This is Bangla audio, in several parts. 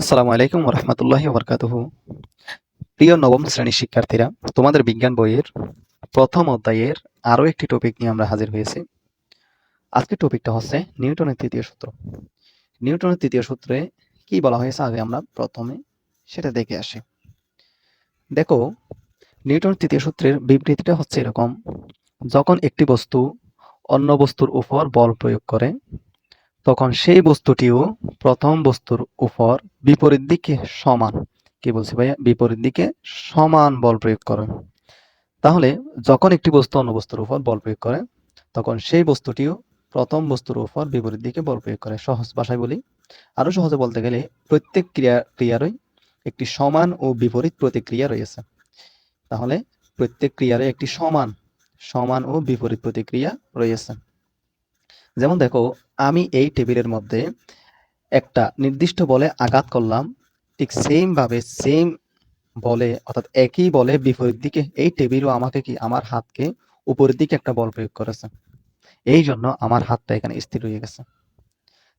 আসসালামু আলাইকুম রহমতুল্লাহি বরকাতুহু প্রিয় নবম শ্রেণির শিক্ষার্থীরা, তোমাদের বিজ্ঞান বইয়ের প্রথম অধ্যায়ের আরও একটি টপিক নিয়ে আমরা হাজির হয়েছি। আজকের টপিকটা হচ্ছে নিউটনের তৃতীয় সূত্র। নিউটনের তৃতীয় সূত্রে কি বলা হয়েছে আগে আমরা প্রথমে সেটা দেখে আসি। দেখো, নিউটনের তৃতীয় সূত্রের বিবৃতিটা হচ্ছে এরকম, যখন একটি বস্তু অন্য বস্তুর উপর বল প্রয়োগ করে তখন সেই বস্তুটিও প্রথম বস্তুর উপর বিপরীত দিকে সমান। কি বলছি ভাইয়া? বিপরীত দিকে সমান বল প্রয়োগ করে। তাহলে যখন একটি বস্তু অন্য বস্তুর উপর বল প্রয়োগ করে, তখন সেই বস্তুটিও প্রথম বস্তুর উপর বিপরীত দিকে বল প্রয়োগ করে। সহজ ভাষায় বলি। আরও সহজে বলতে গেলে প্রত্যেক ক্রিয়া, ক্রিয়ারই একটি সমান ও বিপরীত প্রতিক্রিয়া রয়েছে। তাহলে প্রত্যেক ক্রিয়ারই একটি সমান সমান ও বিপরীত প্রতিক্রিয়া রয়েছে। যেমন দেখো, আমি এই টেবিলের মধ্যে একটা নির্দিষ্ট বলে আঘাত করলাম, ঠিক সেম ভাবে সেম বলে, অর্থাৎ একই বলে বিপরীত দিকে, এই টেবিলও আমাকে কি, আমার হাতকে উপরের দিকে একটা বল প্রয়োগ করেছে। এই জন্য আমার হাতটা এখানে স্থির হয়ে গেছে।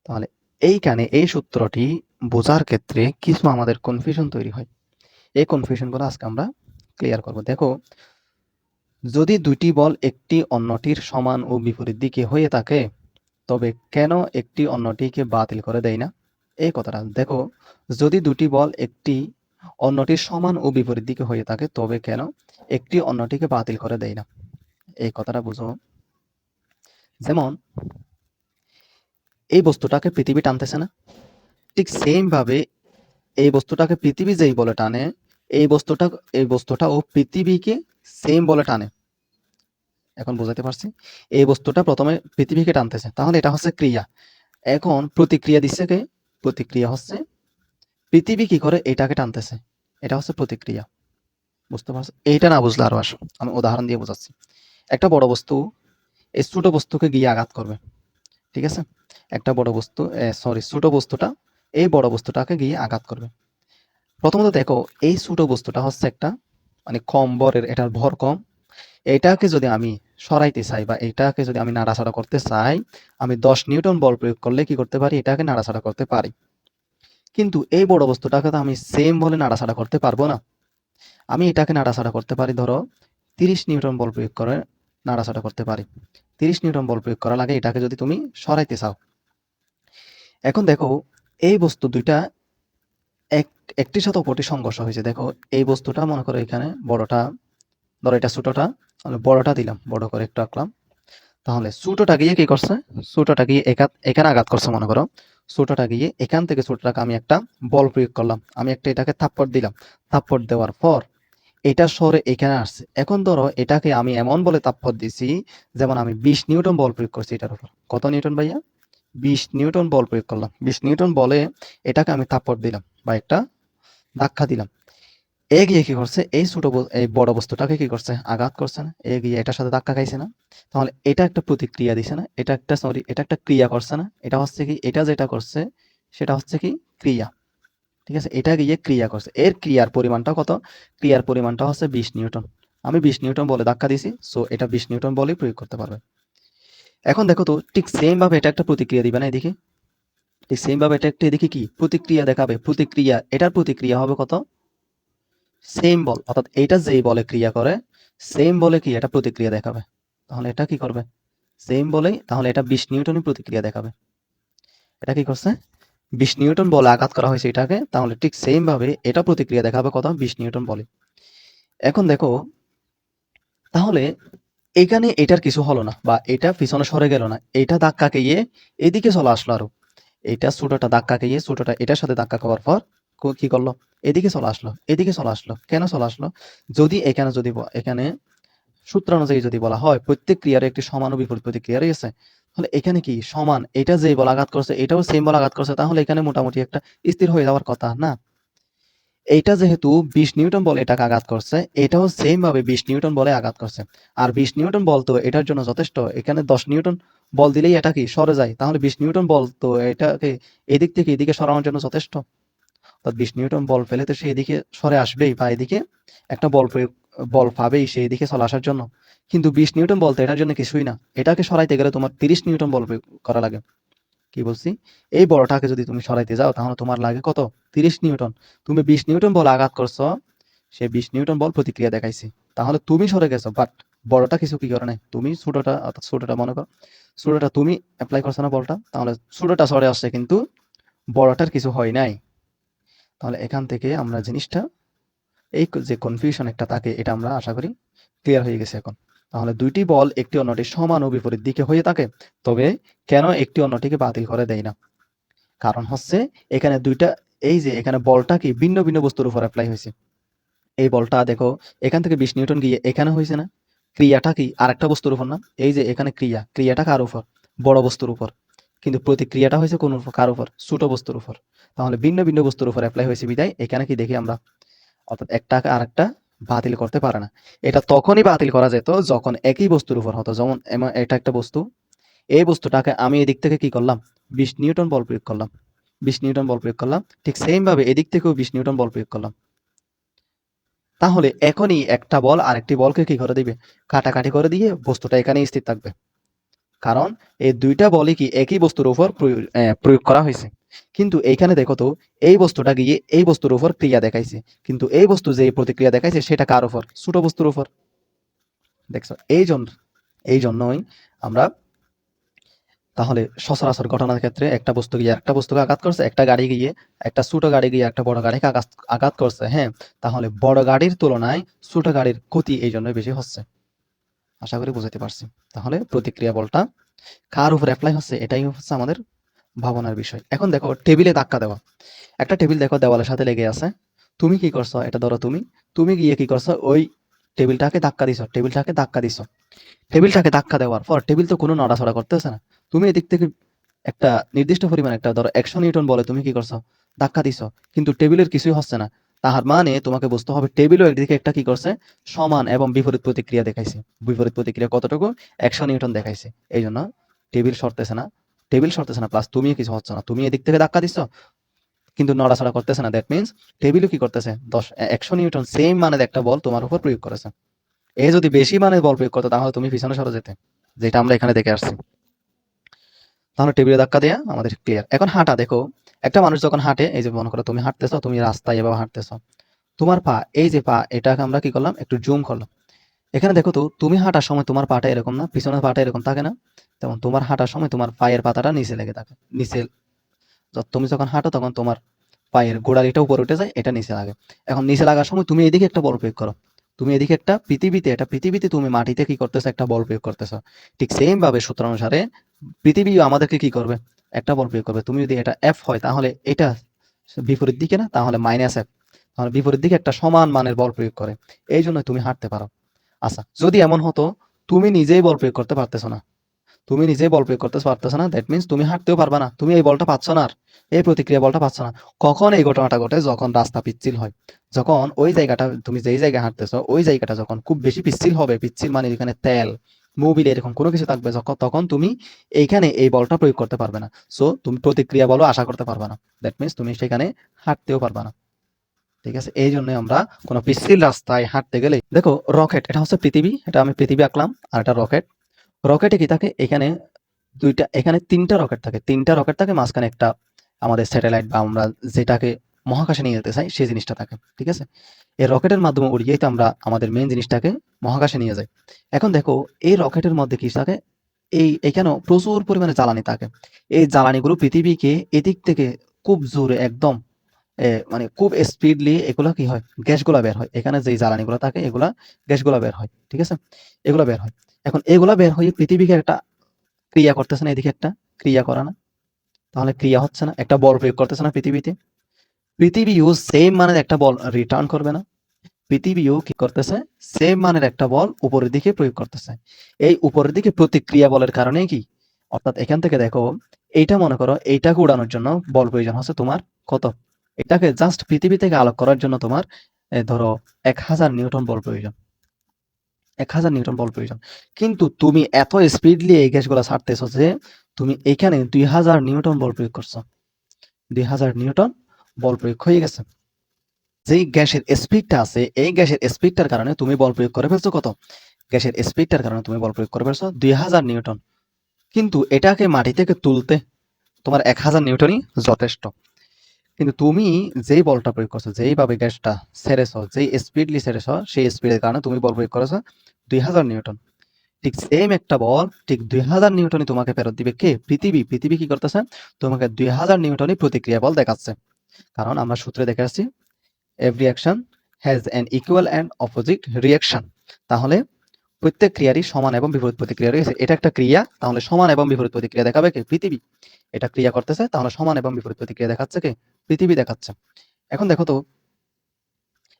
তাহলে এইখানে এই সূত্রটি বোঝার ক্ষেত্রে কিছু আমাদের কনফিউশন তৈরি হয়। এই কনফিউশনগুলো আজকে আমরা ক্লিয়ার করব। দেখো, যদি দুটি বল একটি অন্যটির সমান ও বিপরীত দিকে হয়ে থাকে তবে কেন একটি অন্যটিকে বাতিল করে দেয় না? এই কথাটা, দেখো, যদি দুটি বল একটি অন্যটির সমান ও বিপরীত দিকে হয়ে থাকে, তবে কেন একটি অন্যটিকে বাতিল করে দেয় না? এই কথাটা বুঝো। যেমন, এই বস্তুটাকে পৃথিবী টানতেছে না? ঠিক সেম ভাবে এই বস্তুটাকে পৃথিবী যেই বলে টানে, এই বস্তুটা এই বস্তুটা ও পৃথিবীকে সেম বলে টানে। এখন বোঝাতে পারছি। এই বস্তুটা প্রথমে পৃথিবীকে টানতেছে, তাহলে এটা হচ্ছে ক্রিয়া। এখন প্রতিক্রিয়া দিচ্ছে কে? প্রতিক্রিয়া হচ্ছে পৃথিবী কি করে এটাকে টানতেছে? এটা হচ্ছে প্রতিক্রিয়া। বুঝতে পারছ? এইটা না বুঝলে আরও আসো। আমি উদাহরণ দিয়ে বোঝাচ্ছি। একটা বড় বস্তু এই ছোট বস্তুকে গিয়ে আঘাত করবে। ঠিক আছে? একটা বড় বস্তু সরি ছোট বস্তুটা এই বড় বস্তুটাকে গিয়ে আঘাত করবে। প্রথমত দেখো, এই ছোট বস্তুটা হচ্ছে একটা মানে কম বরের, এটার ভর কম। এটাকে যদি আমি সরাইতে চাই বা এটাকে যদি আমি নাড়াচাড়া করতে চাই, আমি দশ নিউটন বল প্রয়োগ করলে কি করতে পারি? এটাকে নাড়াচাড়া করতে পারি। কিন্তু এই বড় বস্তুটাকে তো আমি সেম বলে নাড়াচাড়া করতে পারব না। আমি এটাকে নাড়াচাড়া করতে পারি, ধরো, তিরিশ নিউটন বল প্রয়োগ করে নাড়াচাড়া করতে পারি। তিরিশ নিউটন বল প্রয়োগ করার আগে এটাকে যদি তুমি সরাইতে চাও। এখন দেখো, এই বস্তু দুইটা এক, একটির সাথে অপরটি সংঘর্ষ হয়েছে। দেখো, এই বস্তুটা মনে করো এখানে বড়টা ধরো এটা ছোটটা তাহলে বড়টা দিলাম, বড় করে একটু আঁকলাম। তাহলে ছোটটা গিয়ে কি করছে? ছোটটা গিয়ে এখানে আঘাত করছে, মনে করো। ছোটটা গিয়ে এখান থেকে ছোটটাকে আমি একটা বল প্রয়োগ করলাম। আমি একটা এটাকে থাপ্পড় দিলাম। থাপ্পড় দেওয়ার পর এটা সরে এখানে আসছে। এখন ধরো এটাকে আমি এমন বলে তাপ্পর দিছি, যেমন আমি বিশ নিউটন বল প্রয়োগ করছি এটার উপর। কত নিউটন ভাইয়া? বিশ নিউটন বল প্রয়োগ করলাম। বিশ নিউটন বলে এটাকে আমি থাপ্পড় দিলাম বা একটা ধাক্কা দিলাম। এ গিয়ে কি করছে? এই ছোট এই বড় বস্তুটাকে কি করছে? আঘাত করছে না? এ গিয়ে এটার সাথে ধাক্কা খাইছে না? তাহলে এটা একটা প্রতিক্রিয়া দিছে না? এটা একটা সরি এটা একটা ক্রিয়া করছে না? এটা হচ্ছে কি? এটা যেটা করছে, সেটা হচ্ছে কি? ক্রিয়া। ঠিক আছে? এটা গিয়ে ক্রিয়া করছে। এর ক্রিয়ার পরিমাণটা কত? ক্রিয়ার পরিমাণটা হচ্ছে বিশ নিউটন। আমি বিশ নিউটন বলে ধাক্কা দিছি সো এটা বিশ নিউটন বলেই প্রয়োগ করতে পারবে। এখন দেখো তো, ঠিক সেম ভাবে এটা একটা প্রতিক্রিয়া দিবে না এদিকে? ঠিক সেম ভাবে এটা একটা এদিকে কি? প্রতিক্রিয়া দেখাবে। প্রতিক্রিয়া, এটার প্রতিক্রিয়া হবে কত? সেম বল অর্থাৎ এইটা যেই বলে ক্রিয়া করে সেম বলে কি? এটা প্রতিক্রিয়া দেখাবে। তাহলে এটা কি করবে? সেম বলেই, তাহলে এটা বিশ নিউটনই প্রতিক্রিয়া দেখাবে। এটা কি করছে? বিশ নিউটন বলে আঘাত করা হয়েছে এটাকে তাহলে ঠিক সেম ভাবে এটা প্রতিক্রিয়া দেখাবে কত? বিশ নিউটন বলে। এখন দেখো, তাহলে এখানে এটার কিছু হলো না, বা এটা পিছনে সরে গেল না, এটা ধাক্কা গিয়ে এদিকে চলে আসলো আরও। এটা ছোটটা ধাক্কা গিয়ে ছোটটা এটার সাথে ধাক্কা খাওয়ার পর কি করল? এদিকে চলে আসলো, এদিকে চলে আসলো। কেন চলে আসলো? যদি এখানে যদি এখানে সূত্র অনুযায়ী যদি বলা হয়, প্রত্যেক ক্রিয়ার একটি সমান ও বিপরীত প্রতিক্রিয়া রয়েছে তাহলে এখানে কি সমান? এটা যে বল আঘাত করছে, এটাও সেম বল আঘাত করছে, তাহলে এখানে মোটামুটি একটা স্থির হয়ে যাওয়ার কথা, না? এইটা যেহেতু বিশ নিউটন বল এটাকে আঘাত করছে, এটাও সেম ভাবে বিশ নিউটন বলে আঘাত করছে। আর বিশ নিউটন বল তো এটার জন্য যথেষ্ট, এখানে দশ নিউটন বল দিলেই এটা কি সরে যায়? তাহলে বিশ নিউটন বল তো এটাকে এদিক থেকে এদিকে সরানোর জন্য যথেষ্ট। অর্থাৎ বিশ নিউটন বল ফেলে তো সে এদিকে সরে আসবেই বা এদিকে একটা বল প্রয়োগ, বল পাবেই সে এদিকে চলে আসার জন্য। কিন্তু বিশ নিউটন বলতে এটার জন্য কিছুই না। এটাকে সরাইতে গেলে তোমার তিরিশ নিউটন বল প্রয়োগ করা লাগে। কি বলছি? এই বড়টাকে যদি তুমি সরাইতে যাও, তাহলে তোমার লাগে কত? তিরিশ নিউটন। তুমি বিশ নিউটন বল আঘাত করছ, সে বিশ নিউটন বল প্রতিক্রিয়া দেখাইছে। তাহলে তুমি সরে গেছো বাট বড়টা কিছু কি করে নাই? তুমি ছোটটা, অর্থাৎ ছোটটা মনে করো, ছোটটা তুমি অ্যাপ্লাই করছ না বলটা, তাহলে ছোটটা সরে আসছে, কিন্তু বড়টার কিছু হয় নাই। তাহলে এখান থেকে আমরা জিনিসটা, এই যে কনফিউশন একটা থাকে, এটা আমরা আশা করি ক্লিয়ার হয়ে গেছে এখন। তাহলে দুইটি বল একটি অন্যটি সমান ও বিপরীত দিকে হয়ে থাকে, তবে কেন একটি অন্যটিকে বাতিল করে দেয় না? কারণ হচ্ছে এখানে দুইটা, এই যে এখানে বলটা কি ভিন্ন ভিন্ন বস্তুর উপর অ্যাপ্লাই হয়েছে। এই বলটা দেখো, এখান থেকে বিশ নিউটন গিয়ে এখানে হয়েছে না? ক্রিয়াটা কি আরেকটা বস্তুর উপর না? এই যে এখানে ক্রিয়া, ক্রিয়াটা কার উপর? বড় বস্তুর উপর। কিন্তু প্রতিক্রিয়াটা হয়েছে কোন কার উপর? ছোট বস্তুর উপর। তাহলে ভিন্ন ভিন্ন বস্তুর উপর অ্যাপ্লাই হয়েছে বিদায়। এখানে কি দেখি আমরা? অর্থাৎ একটাকে আরেকটা বাতিল করতে পারে না। এটা তখনই বাতিল করা যেত যখন একই বস্তুর উপর হতো। যেমন এটা একটা বস্তু। এই বস্তুটাকে আমি এদিক থেকে কি করলাম? বিশ নিউটন বল প্রয়োগ করলাম। বিশ নিউটন বল প্রয়োগ করলাম। ঠিক সেম ভাবে এদিক থেকেও বিশ নিউটন বল প্রয়োগ করলাম। তাহলে এখনই একটা বল আরেকটি বলকে কি করে দিবে? কাটাকাটি করে দিয়ে বস্তুটা এখানেই স্থির থাকবে। কারণ এই দুইটা বলই কি একই বস্তুর উপর প্রয়োগ প্রয়োগ করা হয়েছে। কিন্তু এইখানে দেখো তো, এই বস্তুটা গিয়ে এই বস্তুর উপর ক্রিয়া দেখাইছে। কিন্তু এই বস্তু যে প্রতিক্রিয়া দেখাইছে সেটা কার উপর? ছোট বস্তুর উপর। দেখছ, এই জন্য এই জন্যই আমরা তাহলে সচরাচর ঘটনার ক্ষেত্রে একটা বস্তু গিয়ে একটা বস্তুকে আঘাত করছে, একটা গাড়ি গিয়ে, একটা ছোট গাড়ি গিয়ে একটা বড় গাড়িকে আঘাত আঘাত করছে হ্যাঁ? তাহলে বড় গাড়ির তুলনায় ছোট গাড়ির ক্ষতি এই জন্য বেশি হচ্ছে। আশা করি বুঝাতে পারছি। তাহলে প্রতিক্রিয়া বলটা কার উপর অ্যাপ্লাই হচ্ছে, এটাই হচ্ছে আমাদের ভাবনার বিষয়। এখন দেখো টেবিলে ধাক্কা দেওয়া। একটা টেবিল দেখো, দেওয়ালের সাথে লেগে আছে। তুমি কি করছ? এটা ধরো তুমি। তুমি গিয়ে কি করছ? ওই টেবিলটাকে ধাক্কা দিছো টেবিলটাকে ধাক্কা দিছো। টেবিলটাকে ধাক্কা দেওয়ার পর টেবিল তো কোনো নড়াচড়া করতেছে না। তুমি এদিক থেকে একটা নির্দিষ্ট পরিমাণ একটা ধরো একশো নিউটন বলে তুমি কি করছ? ধাক্কা দিছো। কিন্তু টেবিলের কিছুই হচ্ছে না। তাহার মানে তোমাকে বুঝতে হবে, টেবিলও একদিকে একটা কি করছে? সমান এবং বিপরীত প্রতিক্রিয়া দেখাইছে। বিপরীত প্রতিক্রিয়া কতটুকু? একশো নিউটন দেখাইছে। এই জন্য টেবিল সরতেছে না। টেবিল সরতেছে না প্লাস তুমি কিছু হচ্ছে না। তুমি এদিক থেকে ধাক্কা দিচ্ছ, কিন্তু নড়াচড়া করতেছে না। দ্যাট মিনস টেবিলও কি করতেছে? দশ একশো নিউটন সেম মানের একটা বল তোমার উপর প্রয়োগ করেছে। এ যদি বেশি মানে বল প্রয়োগ করতো, তাহলে তুমি পিছনে সরে যেতে, যেটা আমরা এখানে দেখে আসছি। তাহলে টেবিলে ধাক্কা দেয়া আমাদের ক্লিয়ার এখন হাঁটা দেখো। একটা মানুষ যখন হাঁটে, এই যে মনে করো তুমি হাঁটতেছো, তুমি রাস্তায় এভাবে হাঁটতেছো, তোমার পা, এই যে পা, এটাকে আমরা কি করলাম? একটু জুম করলাম। এখানে দেখো তো, তুমি হাঁটার সময় তোমার পাটা এরকম না? পিছনের পাটা এরকম থাকে না? তেমন তোমার হাঁটার সময় তোমার পায়ের পাতাটা নিচে লেগে থাকে, নিচে তুমি যখন হাঁটো তখন তোমার পায়ের গোড়ালিটা উপরে উঠে যায়, এটা নিচে লাগে। এখন নিচে লাগার সময় তুমি এদিকে একটা বল প্রয়োগ করো। তুমি এদিকে একটা পৃথিবীতে এটা পৃথিবীতে তুমি মাটিতে কি করতেছো? একটা বল প্রয়োগ করতেছো। ঠিক সেম ভাবে সূত্র অনুসারে পৃথিবী আমাদেরকে কি করবে? একটা বল প্রয়োগ করবে। তুমি যদি এটা এফ হয়, তাহলে এটা বিপরীত দিকে না, তাহলে মাইনাস এফ তাহলে বিপরীত দিকে একটা সমান মানের বল প্রয়োগ করে। এই জন্য তুমি হাঁটতে পারো। আচ্ছা যদি এমন হতো, তুমি নিজেই বল প্রয়োগ করতে পারতেছো না। তুমি নিজেই বল প্রয়োগ করতে পারতেছো না দ্যাট মিন্স তুমি হাঁটতেও পারবা না। তুমি এই বলটা পাচ্ছ না আর। এই প্রতিক্রিয়া বলটা পাচ্ছ না। কখন এই ঘটনাটা ঘটে? যখন রাস্তা পিচ্ছিল হয়। যখন ওই জায়গাটা, তুমি যেই জায়গায় হাঁটতেছো, ওই জায়গাটা যখন খুব বেশি পিচ্ছিল হবে, পিচ্ছিল মানে এখানে তেল। মোবিল এরকম কোনো কিছু থাকবে তখন তুমি এইখানে এই বলটা প্রয়োগ করতে পারবে না। সো তুমি প্রতিক্রিয়া বলো, আশা করতে পারবে না। দ্যাট মিন্স তুমি সেখানে হাঁটতেও পারবে না। ঠিক আছে? এই জন্য আমরা কোনো পিচ্ছিল রাস্তায় হাঁটতে গেলে, দেখো রকেট এটা হচ্ছে পৃথিবী, এটা আমি পৃথিবী আঁকলাম, আর এটা রকেট রকেটে কি থাকে? এখানে দুইটা, এখানে তিনটা রকেট থাকে। তিনটা রকেট থাকে, মাঝখানে একটা আমাদের স্যাটেলাইট বা আমরা যেটাকে মহাকাশে নিয়ে যেতে চাই, সেই জিনিসটা থাকে ঠিক আছে? এই রকেটের মাধ্যমে উড়িয়েই তো আমরা আমাদের মেন জিনিসটাকে মহাকাশে নিয়ে যাই। এখন দেখো, এই রকেটের মধ্যে কি থাকে এই এখানেও প্রচুর পরিমাণে জ্বালানি থাকে এই জ্বালানিগুলো পৃথিবীকে এদিক থেকে খুব জোরে একদম মানে খুব স্পিডলি এগুলো কি হয়, গ্যাসগুলা বের হয়। এখানে যে জ্বালানিগুলো থাকে, এগুলা গ্যাসগুলা বের হয়, ঠিক আছে? এগুলো বের হয়। এখন এগুলা বের হয়ে পৃথিবীকে একটা ক্রিয়া করতেছে না, এদিকে একটা ক্রিয়া করা না। তাহলে ক্রিয়া হচ্ছে না, একটা বল প্রয়োগ করতেছে না পৃথিবীতে। পৃথিবীও সেম মানের একটা বল রিটার্ন করবে না। পৃথিবীও কি করতেছে? সেম মানের একটা বল উপরের দিকে প্রয়োগ করতেছে। এই উপরের দিকে প্রতিক্রিয়া বলের কারণে কি? অর্থাৎ এখান থেকে দেখো, এইটা মনে করো এইটাকে উড়ানোর জন্য বল প্রয়োজন হচ্ছে তোমার কত? এটাকে জাস্ট পৃথিবী থেকে আলোক করার জন্য তোমার ধরো, এক হাজার নিউটন বল প্রয়োজন। এক হাজার নিউটন বল প্রয়োজন। কিন্তু তুমি এত স্পিডলি এই গ্যাসগুলো ছাড়তেছো যে, তুমি এখানে দুই হাজার নিউটন বল প্রয়োগ করছ। দুই হাজার নিউটন বল প্রয়োগ হয়ে গেছে। যেই গ্যাসের স্পিডটা আছে, এই গ্যাসের স্পিডটার কারণে তুমি বল প্রয়োগ করে ফেলছো কত? গ্যাসের স্পিডটার কারণে তুমি বল প্রয়োগ করে ফেলছো দুই হাজার নিউটন। কিন্তু এটাকে মাটি থেকে তুলতে তোমার এক হাজার নিউটনই যথেষ্ট। কিন্তু তুমি যেই বলটা প্রয়োগ করছ, যেইভাবে গ্যাসটা ছেড়েছ, যেই স্পিডলি ছেড়েছ, সেই স্পিডের কারণে তুমি বল প্রয়োগ করেছ দুই হাজার নিউটন। ঠিক সেম একটা বল, ঠিক দুই হাজার নিউটনই তোমাকে ফেরত দিবে কে? পৃথিবী। পৃথিবী কি করতেছে? তোমাকে দুই হাজার নিউটনই প্রতিক্রিয়া বল দেখাচ্ছে। কারণ আমরা সূত্রে দেখে আসছি every action has an equal and opposite reaction তাহলে প্রত্যেক ক্রিয়ারই সমান এবং বিপরীত প্রতিক্রিয়া রয়েছে। এটা একটা ক্রিয়া, তাহলে সমান এবং বিপরীত প্রতিক্রিয়া দেখাবে কে? পৃথিবী। এটা ক্রিয়া করতেছে, তাহলে সমান এবং বিপরীত প্রতিক্রিয়া দেখাচ্ছে কে? পৃথিবী দেখাচ্ছে। এখন দেখো তো,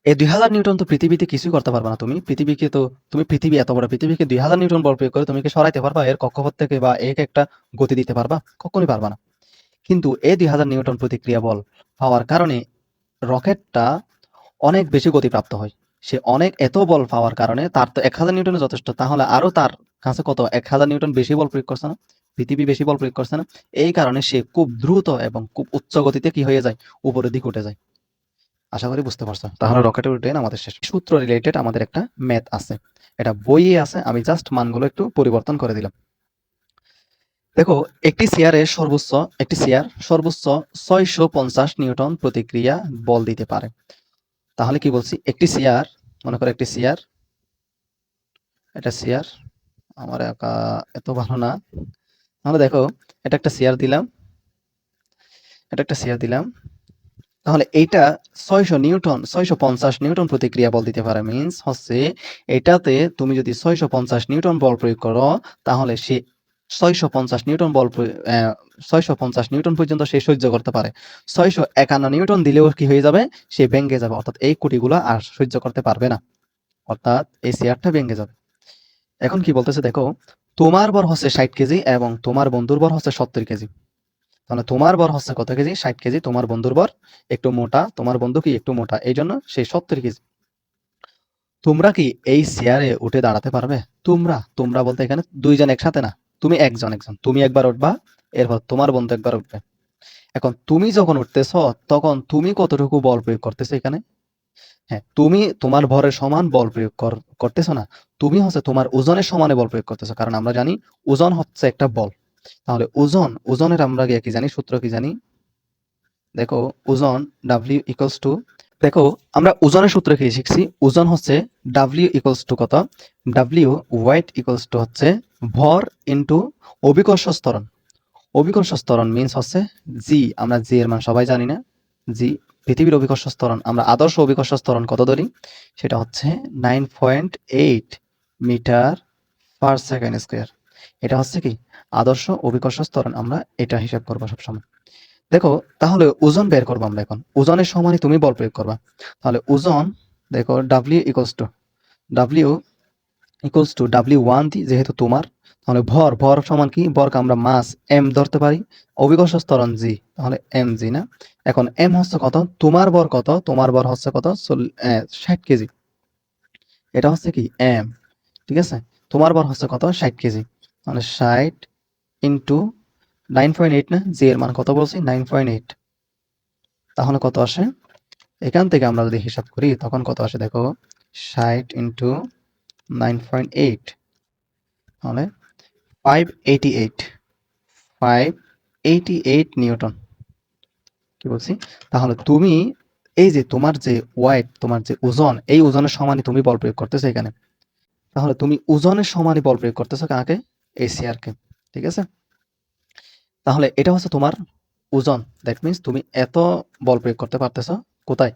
এই দুই হাজার নিউটন তো পৃথিবীতে কিছুই করতে পারবে না তুমি। পৃথিবীকে তো, তুমি পৃথিবী এত বড়, পৃথিবীকে দুই হাজার নিউটন বল প্রয়োগ করে তুমি কি সরাইতে পারবা? এর কক্ষপথ থেকে বা এক একটা গতি দিতে পারবা? কখনোই পারবা না। কিন্তু এই দুই হাজার নিউটন প্রতিক্রিয়া বল পাওয়ার কারণে রকেটটা অনেক বেশি গতিপ্রাপ্ত হয়। সে অনেক, এত বল পাওয়ার কারণে তার তো এক হাজার নিউটনে যথেষ্ট। তাহলে আরও তার কাছে কত? এক হাজার নিউটন বেশি বল প্রয়োগ করছে না? পৃথিবী বেশি বল প্রয়োগ করছে না? এই কারণে সে খুব দ্রুত এবং খুব উচ্চ গতিতে কি হয়ে যায়? উপরের দিকে উঠে যায়। আশা করি বুঝতে পারছ। তাহলে রকেটের উঠে আমাদের শেষ। সূত্র রিলেটেড আমাদের একটা ম্যাথ আছে। এটা বইয়ে আছে। আমি জাস্ট মানগুলো একটু পরিবর্তন করে দিলাম। দেখো, একটি চেয়ারের সর্বোচ্চ, একটি চেয়ার সর্বোচ্চ ছয়শো পঞ্চাশ নিউটন প্রতিক্রিয়া বল দিতে পারে। তাহলে কি বলছি? একটি চেয়ার মনে করো একটি চেয়ার এটা চেয়ার আমার একা এত ভালো না। তাহলে দেখো, এটা একটা চেয়ার দিলাম, এটা একটা চেয়ার দিলাম। তাহলে এইটা ছয়শো নিউটন, ছয়শো পঞ্চাশ নিউটন প্রতিক্রিয়া বল দিতে পারে। মিন্স হচ্ছে, এটাতে তুমি যদি ছয়শো পঞ্চাশ নিউটন বল প্রয়োগ করো, তাহলে সে ছয়শো পঞ্চাশ নিউটন বল ছয়শো পঞ্চাশ নিউটন পর্যন্ত সে সহ্য করতে পারে। ছয়শো একান্ন নিউটন দিলেও কি হয়ে যাবে? সে ভেঙে যাবে। অর্থাৎ এই কুটিগুলো আর সহ্য করতে পারবে না। অর্থাৎ এই চেয়ারটা ভেঙে যাবে। এখন কি বলতেছে দেখো, তোমার বর হচ্ছে ষাট কেজি এবং তোমার বন্ধুর বর হচ্ছে সত্তর কেজি। তাহলে তোমার বর হচ্ছে কত কেজি? ষাট কেজি। তোমার বন্ধুর বর একটু মোটা, তোমার বন্ধু কি একটু মোটা? এই জন্য সেই সত্তর কেজি। তোমরা কি এই চেয়ারে উঠে দাঁড়াতে পারবে? তোমরা তোমরা বলতে এখানে দুইজন একসাথে না। তুমি একজন একজন। তুমি একবার উঠবা, এরপর তোমার বন্ধু একবার উঠবে। এখন তুমি যখন উঠতেছ, তখন তুমি কতটুকু বল প্রয়োগ করতেছো এখানে? হ্যাঁ তুমি তোমার ভরের সমান বল প্রয়োগ কর- করতেছো না। তুমি হচ্ছে তোমার ওজনের সমানে বল প্রয়োগ করতেছো। কারণ আমরা জানি ওজন হচ্ছে একটা বল। তাহলে ওজন, ওজনের আমরা কি জানি? সূত্র কি জানি? দেখো, ওজন ডাব্লিউ ইকুয়ালস টু দেখো, আমরা ওজনের সূত্র খেয়ে শিখছি? ওজন হচ্ছে ডাব্লিউ ইকুয়ালস টু কত? ডাব্লিউ ওয়াইট ইকুয়ালস টু হচ্ছে ভর ইন্টু অভিকর্ষ স্তরণ অভিকর্ষ স্তরণ মিন্স হচ্ছে জি আমরা জি এর মান সবাই জানি না। জি পৃথিবীর অভিকর্ষ স্তরণ আমরা আদর্শ অভিকর্ষ স্তরণ কত ধরি? সেটা হচ্ছে nine point eight metre per second square এটা হচ্ছে কি? আদর্শ অভিকর্ষ স্তরণ আমরা এটা হিসাব করব সবসময়। দেখো, তাহলে ওজন বের করব আমরা এখন। ওজনের সমানে তুমি বল প্রয়োগ করবা। তাহলে ওজন, দেখো W equals to W equals to W one দি যেহেতু তোমার, তাহলে ভর ভর সমান কি? ভরকে আমরা মাস এম ধরতে পারি। অভিকর্ষ স্তরণ জি তাহলে এম জি না? এখন এম হচ্ছে কত? তোমার বর কত? তোমার বর হচ্ছে কত? ষাট কেজি। এটা হচ্ছে কি? এম ঠিক আছে? তোমার বর হচ্ছে কত? ষাট কেজি। তাহলে ষাট ইন্টু নাইন পয়েন্ট এইট না? জি, এর মান কত বলছি? Nine point eight. তাহলে কত আসে? এখান থেকে আমরা যদি হিসাব করি, তখন কত আসে দেখো? ষাট ইন্টু নাইন পয়েন্ট এইট। তাহলে five eighty eight five eighty eight newton. কি বলছি? তাহলে তুমি এই যে তোমার যে ওয়াইট তোমার যে ওজন, এই ওজনের সমানই তুমি বল প্রয়োগ করতেছো এখানে। তাহলে তুমি ওজনের সমানই বল প্রয়োগ করতেছো কাকে? এই চেয়ারকে ঠিক আছে? তাহলে এটা হচ্ছে তোমার ওজন। দ্যাট মিন্স তুমি এত বল প্রয়োগ করতে পারতেছো, কোথায়?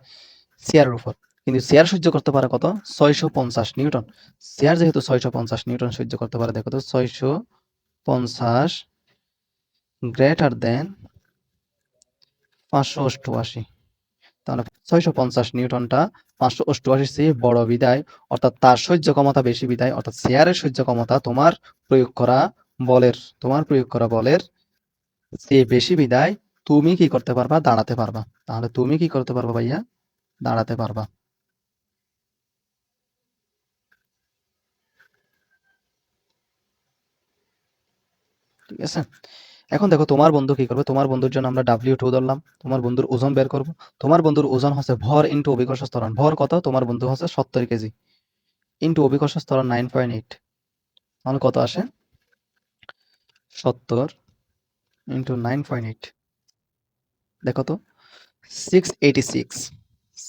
চেয়ারের উপর। কিন্তু চেয়ার সহ্য করতে পারে কত? ছয়শো পঞ্চাশ নিউটন। চেয়ার যেহেতু ছয়শো পঞ্চাশ নিউটন সহ্য করতে পারে, দেখো তো, ছয়শো পঞ্চাশ গ্রেটার দেন পাঁচশো অষ্টআশি। তাহলে ছয়শো পঞ্চাশ নিউটনটা পাঁচশো অষ্টআশির চেয়ে বড় বিদায়, অর্থাৎ তার সহ্য ক্ষমতা বেশি বিদায়, অর্থাৎ চেয়ারের সহ্য ক্ষমতা তোমার প্রয়োগ করা বলের, তোমার প্রয়োগ করা বলের চেয়ে বেশি বিদায়, তুমি কি করতে পারবা? দাঁড়াতে পারবা। তাহলে তুমি কি করতে পারবা ভাইয়া? দাঁড়াতে পারবা। ঠিক আছে? এখন দেখো তোমার বন্ধু কি করবে? তোমার বন্ধুর জন্য আমরা ডাব্লিউ টু ধরলাম। তোমার বন্ধুর ওজন বের করব। তোমার বন্ধুর ওজন হচ্ছে ভর ইন্টু অভিকর্ষ স্তরণ ভর কত? তোমার বন্ধু হচ্ছে সত্তর কেজি ইন্টু অভিকর্ষ স্তরণ নাইন পয়েন্ট এইট তাহলে কত আসে? সত্তর। ইন্টু নাইন পয়েন্ট এইট দেখো তো six eighty six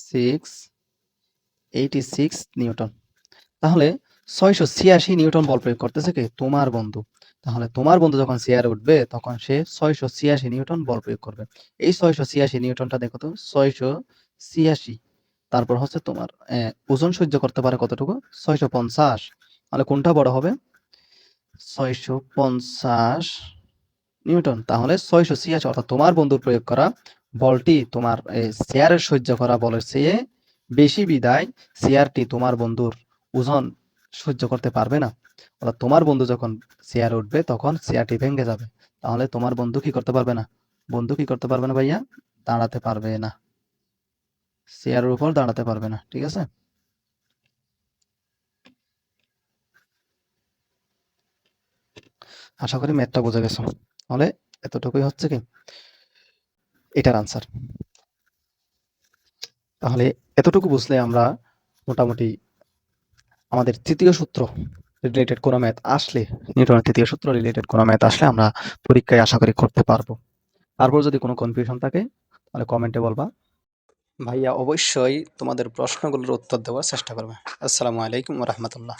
six eighty six newton. তাহলে ছয়শো ছিয়াশি নিউটন বল প্রয়োগ করতেছে কি? তোমার বন্ধু। তাহলে তোমার বন্ধু যখন চেয়ারে উঠবে, তখন সে ছয়শো ছিয়াশি নিউটন বল প্রয়োগ করবে। এই ছয়শো ছিয়াশি নিউটনটা দেখো তো, ছয়শো ছিয়াশি। তারপর হচ্ছে তোমার ওজন সহ্য করতে পারে কতটুকু? ছয়শো পঞ্চাশ। তাহলে কোনটা বড় হবে? ছয়শো পঞ্চাশ নিউটন, তাহলে ছয়শো ছিয়াশি অর্থাৎ তোমার বন্ধুর প্রয়োগ করা বলটি, তোমার চেয়ারের সহ্য করা বলের চেয়ে বেশি বিদায় চেয়ারটি তোমার বন্ধুর ওজন সহ্য করতে পারবে না। অর্থাৎ তোমার বন্ধু যখন চেয়ার উঠবে, তখন চেয়ারটি ভেঙে যাবে। তাহলে তোমার বন্ধু কি করতে পারবে না? বন্ধু কি করতে পারবে না ভাইয়া? দাঁড়াতে পারবে না। চেয়ারের উপর দাঁড়াতে পারবে না, ঠিক আছে? আশা করি ম্যাথটা বুঝে গেছো। তাহলে এতটুকুই হচ্ছে কি? এটার আনসার তাহলে এতটুকু বুঝলে আমরা মোটামুটি আমাদের তৃতীয় সূত্র রিলেটেড কোনো ম্যাথ আসলে, নিউটনের তৃতীয় সূত্র রিলেটেড কোনো ম্যাথ আসলে আমরা পরীক্ষায় আশা করি করতে পারব। তারপর যদি কোনো কনফিউশন থাকে, তাহলে কমেন্টে বলবা। ভাইয়া অবশ্যই তোমাদের প্রশ্নগুলোর উত্তর দেওয়ার চেষ্টা করবে। আসসালামু আলাইকুম রহমতুল্লাহ।